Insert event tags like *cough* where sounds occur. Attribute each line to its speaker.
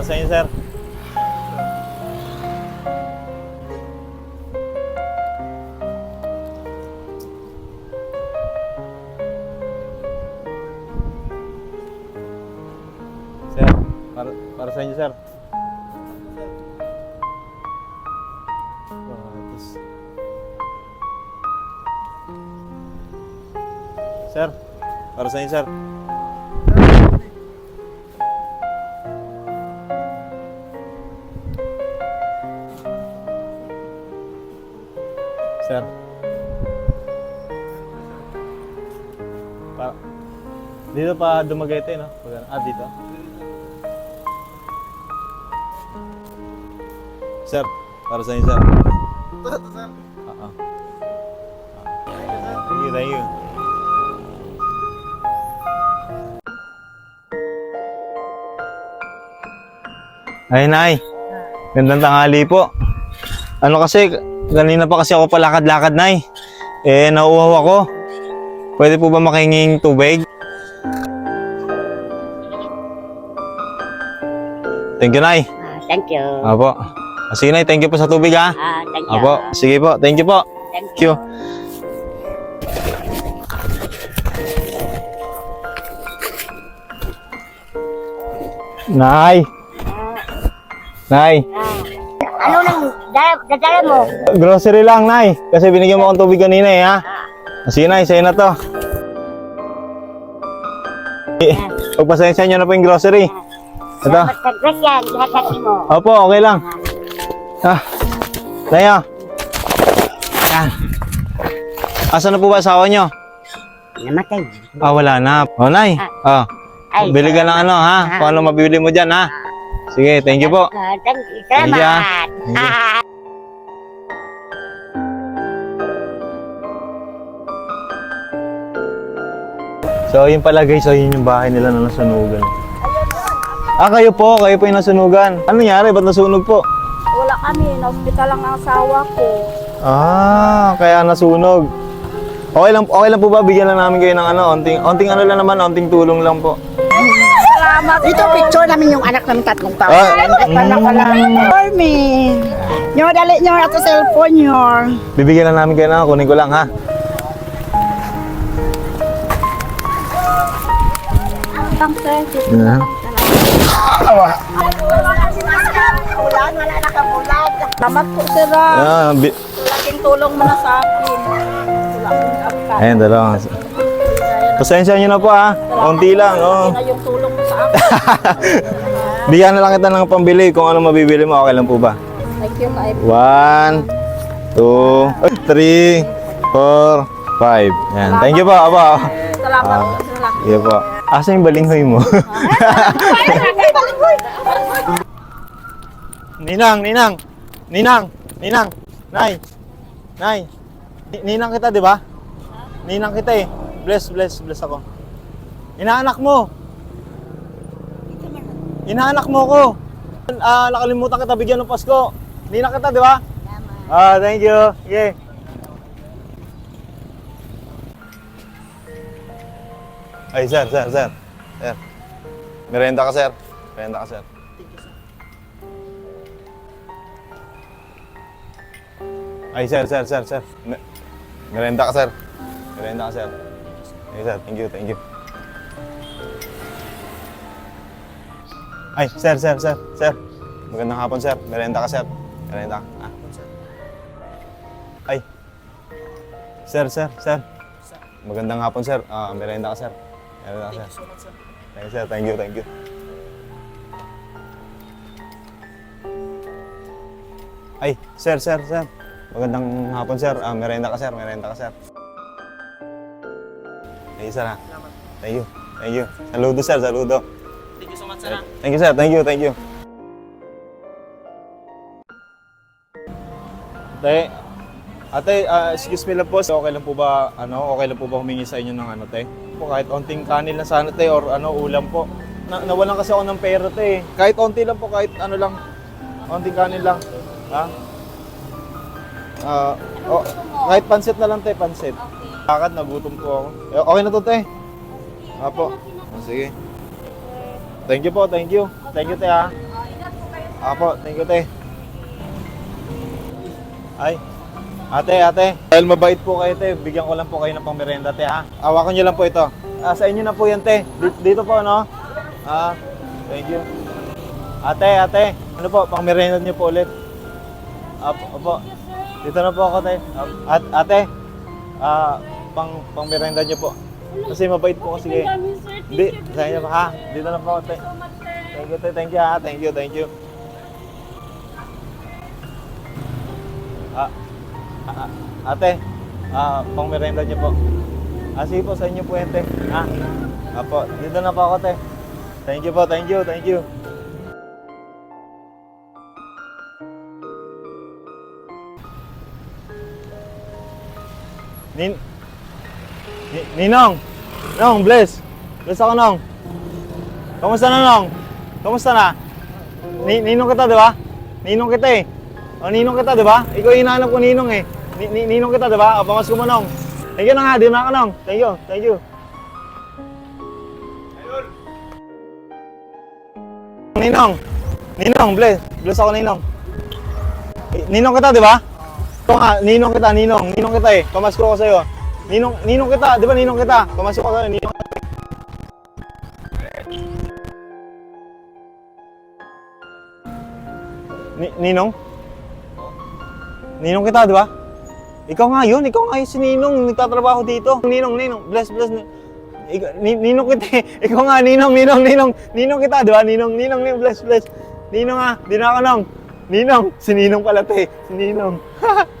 Speaker 1: Para sa inyo, sir. Sir, para, para sa inyo, sir. Sir, para sa inyo, sir. Sir. Pa dito pa Dumaguete, no? Pag- Ah, dito. Sir, para sa inyo, sir. Ah, ah. Thank you, thank you. Ay, Nay. Gandang tanghali po. Ano kasi, kanina pa kasi ako palakad-lakad, Nay. Eh, nauuhaw ako. Pwede po ba makinging tubig? Thank you, Nay.
Speaker 2: Ah, thank you.
Speaker 1: Apo. Ah, Sige, Nay. Thank you po sa tubig, ha?
Speaker 2: Ah, thank you.
Speaker 1: Apo. Sige po. Thank you po.
Speaker 2: Thank
Speaker 1: you. Nay! Nay!
Speaker 2: Ano nang dadala mo?
Speaker 1: Grocery lang, Nay. Kasi binigyan mo akong tubig kanina eh, ha? Sige, Nay. Sa'yo na to. Eh, Pagpasensya nyo na po yung grocery. Ito.
Speaker 2: Ihatati mo.
Speaker 1: Opo, okay lang. Ah. Nay, ah. Yan. Asan na po ba asawa nyo?
Speaker 2: Namatay.
Speaker 1: Ah, wala na. O, Nay. Ah.
Speaker 2: Ay,
Speaker 1: Bili ka ng ano, ha? Kung ano mabibili mo dyan, ha? Sige, thank you po.
Speaker 2: Ah, thank you.
Speaker 1: Thank you, ah.
Speaker 2: Salamat.
Speaker 1: Thank you.
Speaker 2: Ah,
Speaker 1: So, yun pala guys, so yun yung bahay nila na nasunugan. Ah, kayo po, kayo po yung nasunugan. Ano nangyari? Ba't nasunog po?
Speaker 3: Wala kami, na-hospital lang ang asawa ko.
Speaker 1: Ah, kaya nasunog. Okay lang, okay lang po ba? Bigyan lang namin kayo ng ano, onting, onting ano lang naman, onting tulong lang po.
Speaker 3: Salamat.
Speaker 2: Ito picture namin yung anak ng tatlong taon.
Speaker 1: Ah,
Speaker 3: Anak ko lang. Armin. Nyo, dali nyo na sa cellphone nyo.
Speaker 1: Bibigyan lang namin kayo ng kunin ko lang ha.
Speaker 3: Tang sir.
Speaker 1: Yeah.
Speaker 2: Ulan, wala nakabulan.
Speaker 3: Salamat po sir. ah.
Speaker 1: Ah, bi-
Speaker 3: Laking tulong mo na sa akin. Wala akong angkat.
Speaker 1: Ayan, dalawa. Pasensya nyo na po ha. Konti lang, oh.
Speaker 3: Na yung tulong. *laughs*
Speaker 1: Bigyan na lang kita ng pambili. Kung ano mabibili mo, okay lang po ba?
Speaker 3: Thank you kay
Speaker 1: One, two, three, four, five. Yan. Thank you po, Aba.
Speaker 3: Salamat
Speaker 1: Ah.
Speaker 3: po ah.
Speaker 1: Sige po. Asa yung balinghoy mo? *laughs* Ninang, Ninang. Ninang, Ninang. Nay. Nay. Ni- Ninang kita, di ba? Ninang kita eh. Bless, bless, bless ako. Inaanak mo. Inaanak mo ko. Ah, nakalimutan kita bigyan ng Pasko. Ninang kita, di ba? Ah, thank you. Yeah. Ay, sir, sir, sir. Sir. Merenda ka, sir. Merenda ka, sir. Ay, sir, sir, sir, sir. Me- Merenda ka, sir. Merenda ka, sir. Ay, sir, thank you, thank you. Ay, sir, sir, sir, sir. Magandang hapon, sir. Merenda ka, sir. Merenda ka. Ah. Ay. Sir, sir, sir. Magandang hapon, sir. Ah, merenda ka, sir. Merenda ka, sir. Thank you, sir. Thank you, thank you. Ay, sir, sir, sir. Magandang hapon, sir. Ah, merenda ka, sir. Merenda ka, sir. Thank you, sir. ah. Thank you. Thank you. Saludo, sir. Saludo. Sir. Thank you, sir. Thank you, thank you. Te, ate, ah, excuse me lang po. Okay lang po ba, ano, okay lang po ba humingi sa inyo ng ano, te? Po, kahit onting kanin lang sana, te, or ano, ulam po. Na, nawalan kasi ako ng pera, te. Kahit onti lang po, kahit ano lang. Onting kanin lang. Ha? Ah, oh, kahit pansit na lang, te, pansit. Bakit, nagutom po ako. Eh, Okay na to, te. Apo. Oh, sige. Thank you po, thank you. Thank you, te, ha. Apo, thank you, te. Ay, ate, ate. Dahil mabait po kayo, te. Bigyan ko lang po kayo ng pangmerenda, te, ha? Awakan nyo lang po ito. Ah, sa inyo na po yan, te. Dito, po, no? Ah, thank you. Ate, ate. Ano po, pangmerenda nyo po ulit. Apo, opo. Dito na po ako, te. At, ate, ah, pang, pangmerenda nyo po. Kasi mabait po kasi kayo. Hindi, sa inyo pa, ha? Dito na po. Thank you. Thank you, ha? Thank you, thank you. Ah, ah, ah, ate, ah, pang merenda niyo po. Ah, sige po, sa inyo po yan, te. Ah, apo, dito na po ako, te. Thank you po, thank you, thank you. Nin... Ni- Ninong! Nong, bless! Bless ako, Nong! Kamusta na, Nong? Kamusta na? Ni ninong kita, di ba? Ninong kita eh. O, ninong kita, di ba? Ikaw hinahanap ko ninong eh. Ni ni ninong kita, di ba? O, pangas ko mo, Nong. Thank you na nga, di na ka, Nong. Thank you, thank you. Ninong. Ninong, bless. Bless ako, Ninong. Ninong kita, di ba? Ito nga, ninong kita, ninong. Ninong kita eh. Pamasko ko sa'yo. Ninong, ninong kita, di ba ninong kita? Pamasko ko sa'yo, ninong. Ni ninong? Ninong kita, di ba? Ikaw nga yun, ikaw nga yun si Ninong, nagtatrabaho dito. Ninong, Ninong, bless, bless. Ikaw, ni, ninong kita, eh. *laughs* ikaw nga, Ninong, Ninong, Ninong, Ninong kita, di ba? Ninong, Ninong, Ninong, bless, bless. Ninong nga, di na ako nong. Ninong, si Ninong pala te, si Ninong. *laughs*